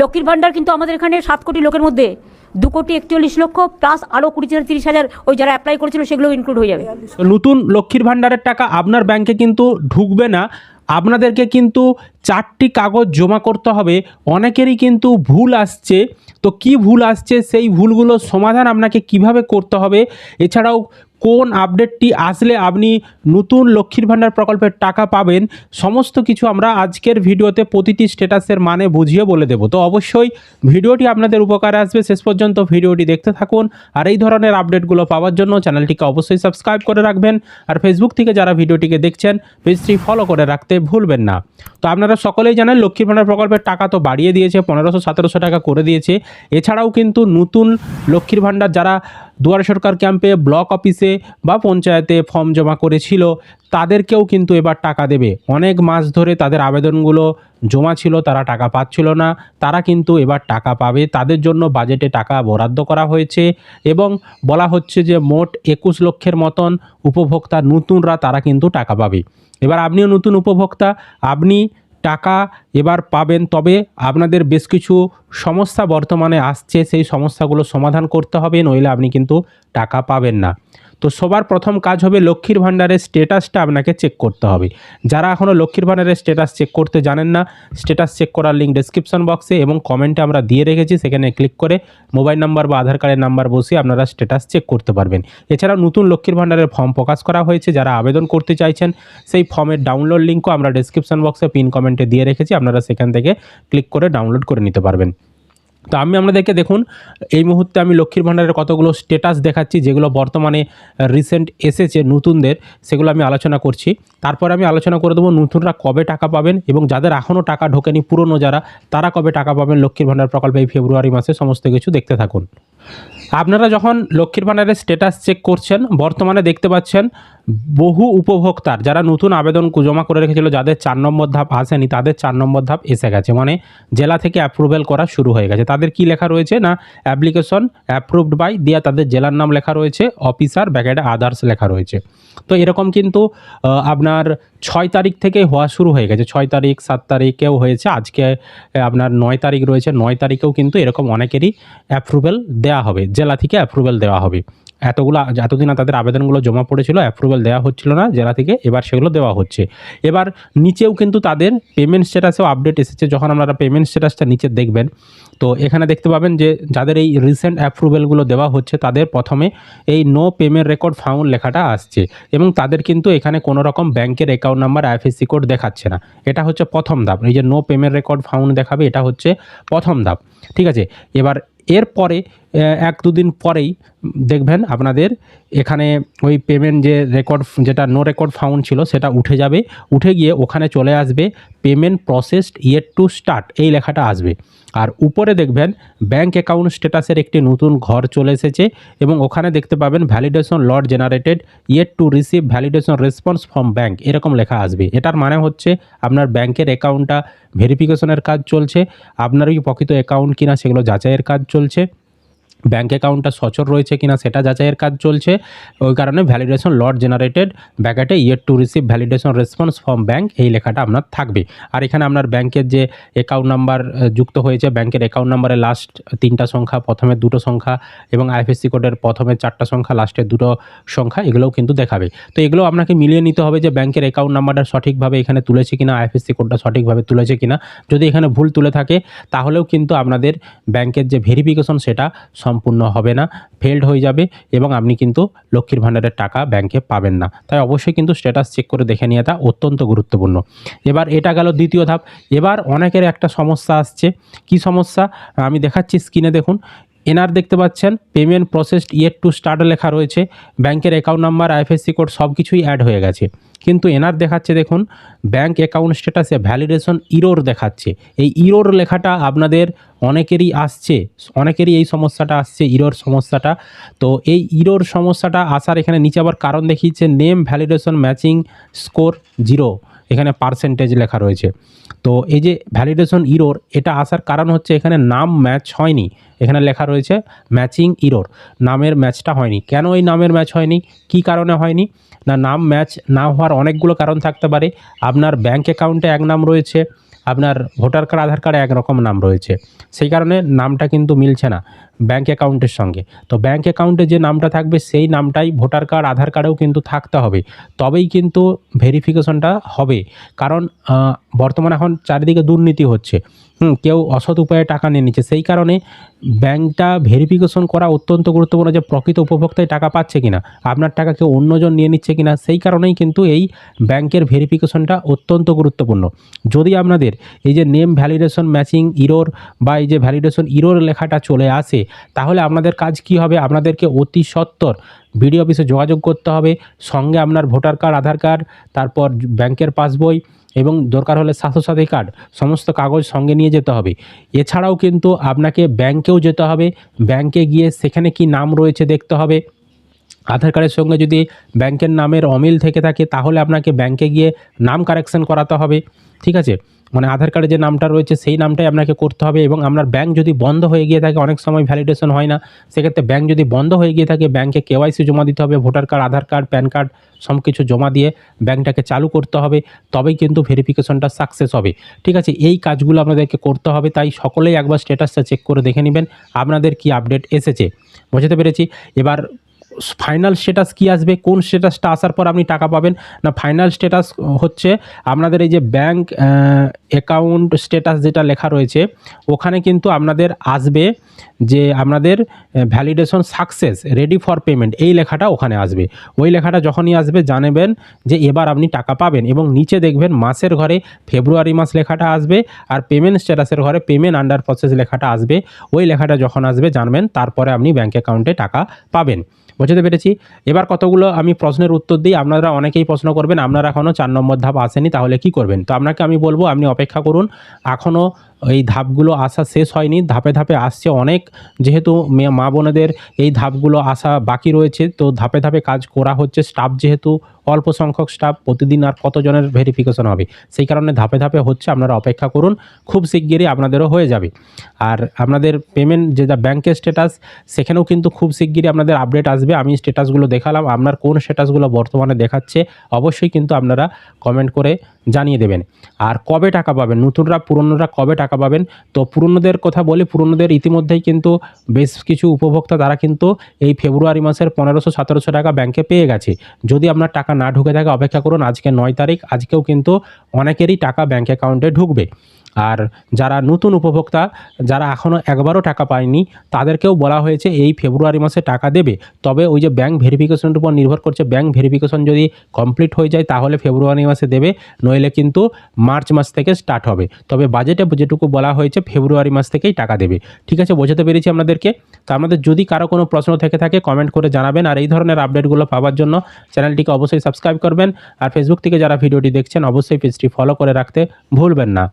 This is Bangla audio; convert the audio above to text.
লক্ষ্মীর ভাণ্ডার কিন্তু আমাদের এখানে সাত কোটি লোকের মধ্যে। দু কোটি একচল্লিশ লক্ষ প্লাস আরও কুড়ি হাজার, তিরিশ হাজার ওই যারা অ্যাপ্লাই করেছিল সেগুলো ইনক্লুড হয়ে যাবে। নতুন লক্ষ্মীর ভাণ্ডারের টাকা আপনার ব্যাংকে কিন্তু ঢুকবে না। আপনাদেরকে কিন্তু চারটি কাগজ জমা করতে হবে। অনেকেরই কিন্তু ভুল আসছে। তো কি ভুল আসছে? সেই ভুলগুলোর সমাধান আপনাকে কীভাবে করতে হবে? এছাড়াও কোন আপডেটটি আসলে আপনি নতুন লক্ষ্মীর ভাণ্ডার প্রকল্পের টাকা পাবেন? সমস্ত কিছু আমরা আজকের ভিডিওতে প্রতিটি স্ট্যাটাসের মানে বুঝিয়ে বলে দেবো। তো অবশ্যই ভিডিওটি আপনাদের উপকারে আসবে। শেষ পর্যন্ত ভিডিওটি দেখতে থাকুন। আর এই ধরনের আপডেটগুলো পাওয়ার জন্য চ্যানেলটিকে অবশ্যই সাবস্ক্রাইব করে রাখবেন। আর ফেসবুক থেকে যারা ভিডিওটিকে দেখছেন, পেজটি ফলো করে রাখতে ভুলবেন না। তো আপনারা সকলেই জানেন লক্ষ্মীর ভাণ্ডার প্রকল্পের টাকা তো বাড়িয়ে দিয়েছে, পনেরোশো, সতেরোশো টাকা করে দিয়েছে। এছাড়াও কিন্তু নতুন লক্ষ্মীর ভাণ্ডার যারা দুয়ারে সরকার ক্যাম্পে, ব্লক অফিসে বা পঞ্চায়েতে ফর্ম জমা করেছিল, তাদেরকেও কিন্তু এবার টাকা দেবে। অনেক মাস ধরে তাদের আবেদনগুলো জমা ছিল, তারা টাকা পাচ্ছিল না। তারা কিন্তু এবার টাকা পাবে। তাদের জন্য বাজেটে টাকা বরাদ্দ করা হয়েছে এবং বলা হচ্ছে যে মোট একুশ লক্ষের মতন উপভোক্তা নতুনরা তারা কিন্তু টাকা পাবে। এবার আপনিও নতুন উপভোক্তা, আপনি টাকা এবার পাবেন। তবে আপনাদের বেশ কিছু সমস্যা বর্তমানে আসছে। সেই সমস্যাগুলো সমাধান করতে হবে, নইলে আপনি কিন্তু টাকা পাবেন না। তো সবার প্রথম কাজ হবে লক্ষ্মীর ভাণ্ডারের স্টেটাসটা আপনাকে চেক করতে হবে। যারা এখনও লক্ষ্মীর ভাণ্ডারের স্টেটাস চেক করতে জানেন না, স্টেটাস চেক করার লিঙ্ক ডেসক্রিপশন বক্সে এবং কমেন্টে আমরা দিয়ে রেখেছি, সেখানে ক্লিক করে মোবাইল নাম্বার বা আধার কার্ডের নাম্বার বসিয়ে আপনারা স্টেটাস চেক করতে পারবেন। এছাড়াও নতুন লক্ষ্মীর ভাণ্ডারের ফর্ম প্রকাশ করা হয়েছে, যারা আবেদন করতে চাইছেন, সেই ফর্মের ডাউনলোড লিঙ্কও আমরা ডেসক্রিপশন বক্সে পিন কমেন্টে দিয়ে রেখেছি, আপনারা সেখান থেকে ক্লিক করে ডাউনলোড করে নিতে পারবেন। তো আমি আপনাদেরকে দেখুন, এই মুহূর্তে আমি লক্ষ্মীর ভাণ্ডারের কতগুলো স্টেটাস দেখাচ্ছি, যেগুলো বর্তমানে রিসেন্ট এসেছে নতুনদের, সেগুলো আমি আলোচনা করছি। তারপর আমি আলোচনা করে দেবো নতুনরা কবে টাকা পাবেন এবং যাদের এখনও টাকা ঢোকেনি, পুরনো যারা, তারা কবে টাকা পাবেন লক্ষ্মীর ভাণ্ডার প্রকল্পে এই ফেব্রুয়ারি মাসে, সমস্ত কিছু দেখতে থাকুন। আপনারা যখন লক্ষ্মীর ভাণ্ডারের স্ট্যাটাস চেক করছেন, বর্তমানে দেখতে পাচ্ছেন বহু উপভোক্তার যারা নতুন আবেদন জমা করে রেখেছিল, যাদের চার নম্বর ধাপ আসেনি, তাদের চার নম্বর ধাপ এসে গেছে। মানে জেলা থেকে অ্যাপ্রুভেল করা শুরু হয়ে গেছে। তাদের কি লেখা রয়েছে না অ্যাপ্লিকেশন অ্যাপ্রুভড বাই দিয়া তাদের জেলার নাম লেখা রয়েছে অফিসার ব্যাকেটে আদার্স লেখা রয়েছে। তো এরকম কিন্তু আপনার ছয় তারিখ থেকে হওয়া শুরু হয়ে গেছে। ছয় তারিখ, সাত তারিখেও হয়েছে। আজকে আপনার নয় তারিখ রয়েছে। নয় তারিখেও কিন্তু এরকম অনেকেরই অ্যাপ্রুভেল দেওয়া হবে। জেলা থেকে অ্যাপ্রুভেল দেওয়া হবে। এতগুলো এতদিন তাদের আবেদনগুলো জমা পড়েছিল অ্যাপ্রুভেল দেওয়া হচ্ছিল না, জেলা থেকে এবার সেগুলো দেওয়া হচ্ছে। এবার নিচেও কিন্তু তাদের পেমেন্ট স্ট্যাটাসেও আপডেট এসেছে, যখন আপনারা পেমেন্ট স্ট্যাটাসটা নিচে দেখবেন, তো এখানে দেখতে পাবেন যে যাদের এই রিসেন্ট অ্যাপ্রুভেলগুলো দেওয়া হচ্ছে, তাদের প্রথমে এই নো পেমেন্ট রেকর্ড ফাউন্ড লেখাটা আসছে এবং তাদের কিন্তু এখানে কোনো রকম ব্যাংকের অ্যাকাউন্ট নাম্বার আইএফএসসি কোড দেখাচ্ছে না। এটা হচ্ছে প্রথম ধাপ, এই যে নো পেমেন্ট রেকর্ড ফাউন্ড দেখাবে, এটা হচ্ছে প্রথম ধাপ, ঠিক আছে? এবার এরপরে এক দুদিন পরেই দেখবেন আপনাদের এখানে ওই পেমেন্ট যে রেকর্ড যেটা নো রেকর্ড ফাউন্ড ছিল, সেটা উঠে যাবে। উঠে গিয়ে ওখানে চলে আসবে payment processed yet to start এই লেখাটা আসবে। আর উপরে দেখবেন ব্যাঙ্ক অ্যাকাউন্ট স্ট্যাটাসের একটি নতুন ঘর চলে এসেছে এবং ওখানে দেখতে পাবেন validation lot generated yet to receive validation response from bank এরকম লেখা আসবে। এটার মানে হচ্ছে আপনার ব্যাংকের অ্যাকাউন্টটা ভেরিফিকেশনের কাজ চলছে, আপনার ওই প্রকৃত অ্যাকাউন্ট কিনা সেগুলো যাচাইয়ের কাজ চলছে। ব্যাঙ্ক অ্যাকাউন্টটা সচল রয়েছে কিনা সেটা যাচাইয়ের কাজ চলছে। ওই কারণে validation lot generated ব্যাকেটে yet to receive validation response from bank এই লেখাটা আপনার থাকবে। আর এখানে আপনার ব্যাংকের যে অ্যাকাউন্ট নাম্বার যুক্ত হয়েছে, ব্যাংকের অ্যাকাউন্ট নাম্বারের লাস্ট তিনটা সংখ্যা, প্রথমে দুটো সংখ্যা এবং আইএফএসসি কোডের প্রথমে চারটা সংখ্যা লাস্টের দুটো সংখ্যা, এগুলোও কিন্তু দেখাবে। তো এগুলো আপনাকে মিলিয়ে নিতে হবে যে ব্যাংকের অ্যাকাউন্ট নাম্বারটা সঠিকভাবে এখানে তুলেছে কিনা আইএফএসসি কোডটা সঠিকভাবে তুলেছে কিনা। যদি এখানে ভুল তুলে থাকে, তাহলেও কিন্তু আপনাদের ব্যাংকের যে ভেরিফিকেশন সেটা সম্পূর্ণ হবে না ফেল্ড হয়ে যাবে এবং আপনি কিন্তু লক্ষ্মীর ভাণ্ডারের টাকা ব্যাংকে পাবেন না। তাই অবশ্যই কিন্তু স্ট্যাটাস চেক করে দেখে নিয়ে তা অত্যন্ত গুরুত্বপূর্ণ। এবার এটা গেল দ্বিতীয় ধাপ। এবার অনেকের একটা সমস্যা আসছে। কি সমস্যা? আমি দেখাচ্ছি স্ক্রিনে দেখুন। এনার দেখতে পাচ্ছেন payment processed yet to start লেখা রয়েছে ব্যাংকের অ্যাকাউন্ট নাম্বার আইএফএসসি কোড সব কিছুই অ্যাড হয়ে গেছে। কিন্তু এনার দেখাচ্ছে দেখুন ব্যাংক অ্যাকাউন্ট স্ট্যাটাসে ভ্যালিডেশন ইরোর দেখাচ্ছে। এই ইরোর লেখাটা আপনাদের অনেকেরই আসছে, অনেকেরই এই সমস্যাটা আসছে ইরোর সমস্যাটা। তো এই ইরোর সমস্যাটা আসার এখানে নিচে আবার কারণ দেখিয়েছে name validation matching score zero এখানে পার্সেন্টেজ লেখা রয়েছে। তো এই যে ভ্যালিডেশন ইরোর এটা আসার কারণ হচ্ছে এখানে নাম ম্যাচ হয়নি। এখানে লেখা রয়েছে ম্যাচিং ইরোর নামের ম্যাচটা হয়নি। কেন এই নামের ম্যাচ হয়নি? কি কারণে হয়নি? না, নাম ম্যাচ না হওয়ার অনেকগুলো কারণ থাকতে পারে। আপনার ব্যাংক অ্যাকাউন্টে এক নাম রয়েছে, আপনার ভোটার কার্ড আধার কার্ডে একরকম নাম রয়েছে। সেই কারণে নামটা কিন্তু মিলছে না। ব্যাঙ্ক অ্যাকাউন্টের সঙ্গে। তো ব্যাঙ্ক অ্যাকাউন্টে যে নামটা থাকবে, সেই নামটাই ভোটার কার্ড আধার কার্ডেও কিন্তু থাকতে হবে। তবেই কিন্তু ভেরিফিকেশনটা হবে। কারণ বর্তমানে এখন চারিদিকে দুর্নীতি হচ্ছে। হুম, কেউ অসৎ উপায়ে টাকা নিয়ে নিচ্ছে। সেই কারণে ব্যাংকটা ভেরিফিকেশন করা অত্যন্ত গুরুত্বপূর্ণ যে প্রকৃত উপভোক্তায় টাকা পাচ্ছে কিনা, আপনার টাকা কেউ অন্যজন নিয়ে নিচ্ছে কিনা, সেই কারণেই কিন্তু এই ব্যাংকের ভেরিফিকেশনটা অত্যন্ত গুরুত্বপূর্ণ। যদি আপনাদের এই যে নেম ভ্যালিডেশন ম্যাচিং ইরোর বা এই যে ভ্যালিডেশন ইরোর লেখাটা চলে আসে তাহলে আপনাদের কাজ কি হবে? আপনাদেরকে অতি সত্বর বিডিও অফিসে যোগাযোগ করতে হবে। সঙ্গে আপনার ভোটার কার্ড, আধার কার্ড, তারপর ব্যাংকের পাসবই এবং দরকার হলে স্বাস্থ্যসাথী কার্ড, সমস্ত কাগজ সঙ্গে নিয়ে যেতে হবে। এছাড়াও কিন্তু আপনাকে ব্যাংকেও যেতে হবে। ব্যাংকে গিয়ে সেখানে কি নাম রয়েছে দেখতে হবে। আধার কার্ডের সঙ্গে যদি ব্যাংকের নামের অমিল থেকে থাকে, তাহলে আপনাকে ব্যাংকে গিয়ে নাম কারেকশন করাতে হবে। ঠিক আছে? মানে আধার কার্ডে যে নামটা রয়েছে, সেই নামটাই আপনাকে করতে হবে এবং আপনার ব্যাংক যদি বন্ধ হয়ে গিয়ে থাকে, অনেক সময় ভ্যালিডেশন হয় না, সেক্ষেত্রে ব্যাংক যদি বন্ধ হয়ে গিয়ে থাকে ব্যাংকে কেওয়াইসি জমা দিতে হবে voter card Aadhaar card PAN card সব কিছু জমা দিয়ে ব্যাংকটাকে চালু করতে হবে, তবেই কিন্তু ভেরিফিকেশনটা সাকসেস হবে। ঠিক আছে, এই কাজগুলো আপনাদেরকে করতে হবে, তাই সকলেই একবার স্ট্যাটাসটা চেক করে দেখে নেবেন, আপনাদের কি আপডেট এসেছে, বুঝতে পেরেছি। এবার ফাইনাল স্ট্যাটাস কি আসবে? কোন স্ট্যাটাসটা আসার পর আপনি টাকা পাবেন? না ফাইনাল স্ট্যাটাস হচ্ছে আপনাদের এই যে ব্যাংক অ্যাকাউন্ট স্ট্যাটাস যেটা লেখা রয়েছে, ওখানে কিন্তু আপনাদের আসবে যে আপনাদের validation success ready for payment এই লেখাটা ওখানে আসবে। ওই লেখাটা যখনই আসবে, জানবেন যে এবার আপনি টাকা পাবেন এবং নিচে দেখবেন মাসের ঘরে ফেব্রুয়ারি মাস লেখাটা আসবে আর পেমেন্ট স্ট্যাটাসের ঘরে পেমেন্ট আন্ডার প্রসেস লেখাটা আসবে। ওই লেখাটা যখন আসবে, জানবেন, তারপরে আপনি ব্যাংক অ্যাকাউন্টে টাকা পাবেন। বুঝতে পেরেছি। এবার কতগুলো আমি প্রশ্নের উত্তর দিই, আপনারা অনেকেই প্রশ্ন করবেন, আপনারা এখনও চার নম্বর ধাপ আসেনি, তাহলে কি করবেন? তো আপনাকে আমি বলব, আপনি অপেক্ষা করুন। এখনও এই ধাপগুলো আসা শেষ হয়নি। ধাপে ধাপে আসছে অনেক। যেহেতু মা বোনেদের এই ধাপগুলো আসা বাকি রয়েছে, তো ধাপে ধাপে কাজ করা হচ্ছে। স্টাফ যেহেতু অল্প সংখ্যক স্টাফ, প্রতিদিন আর কতজনের ভেরিফিকেশন হবে? সেই কারণে ধাপে ধাপে হচ্ছে, আপনারা অপেক্ষা করুন। খুব শিগগিরই আপনাদেরও হয়ে যাবে। আর আপনাদের পেমেন্ট যেটা ব্যাংকের স্ট্যাটাস সেখানেও কিন্তু খুব শিগগিরই আপনাদের আপডেট আসবে। আমি স্ট্যাটাসগুলো দেখালাম। আপনার কোন স্ট্যাটাসগুলো বর্তমানে দেখাচ্ছে, অবশ্যই কিন্তু আপনারা কমেন্ট করে জানিয়ে দেবেন। আর কবে টাকা পাবেন? নতুনরা, পুরনোরা কবে টাকা পাবেন? তো পুরনোদের কথা বলি, পুরনোদের ইতিমধ্যেই কিন্তু বেশ কিছু উপভোক্তা তারা কিন্তু এই ফেব্রুয়ারি মাসের পনেরোশো, সতেরোশো টাকা ব্যাংকে পেয়ে গেছে। যদি আপনার টাকা না ঢুকে থাকে, অপেক্ষা করুন, আজকে নয় তারিখ, আজকেও কিন্তু অনেকেরই টাকা ব্যাংক অ্যাকাউন্টে ঢুকবে। আর যারা নতুন উপভোক্তা, যারা এখনও একবারও টাকা পায়নি, তাদেরকেও বলা হয়েছে এই ফেব্রুয়ারি মাসে টাকা দেবে। তবে ওই যে ব্যাংক ভেরিফিকেশনের উপর নির্ভর করছে, ব্যাংক ভেরিফিকেশন যদি কমপ্লিট হয়ে যায়, তাহলে ফেব্রুয়ারি মাসে দেবে। নইলে কিন্তু মার্চ মাস থেকে স্টার্ট হবে। তবে বাজেটে যেটুকু বলা হয়েছে ফেব্রুয়ারি মাস থেকেই টাকা দেবে। ঠিক আছে, বোঝাতে পেরেছি আপনাদেরকে? তো আপনাদের যদি কারও কোনো প্রশ্ন থেকে থাকে কমেন্ট করে জানাবেন। আর এই ধরনের আপডেটগুলো পাওয়ার জন্য চ্যানেলটিকে অবশ্যই সাবস্ক্রাইব করবেন। আর ফেসবুক থেকে যারা ভিডিওটি দেখছেন, অবশ্যই পেজটি ফলো করে রাখতে ভুলবেন না।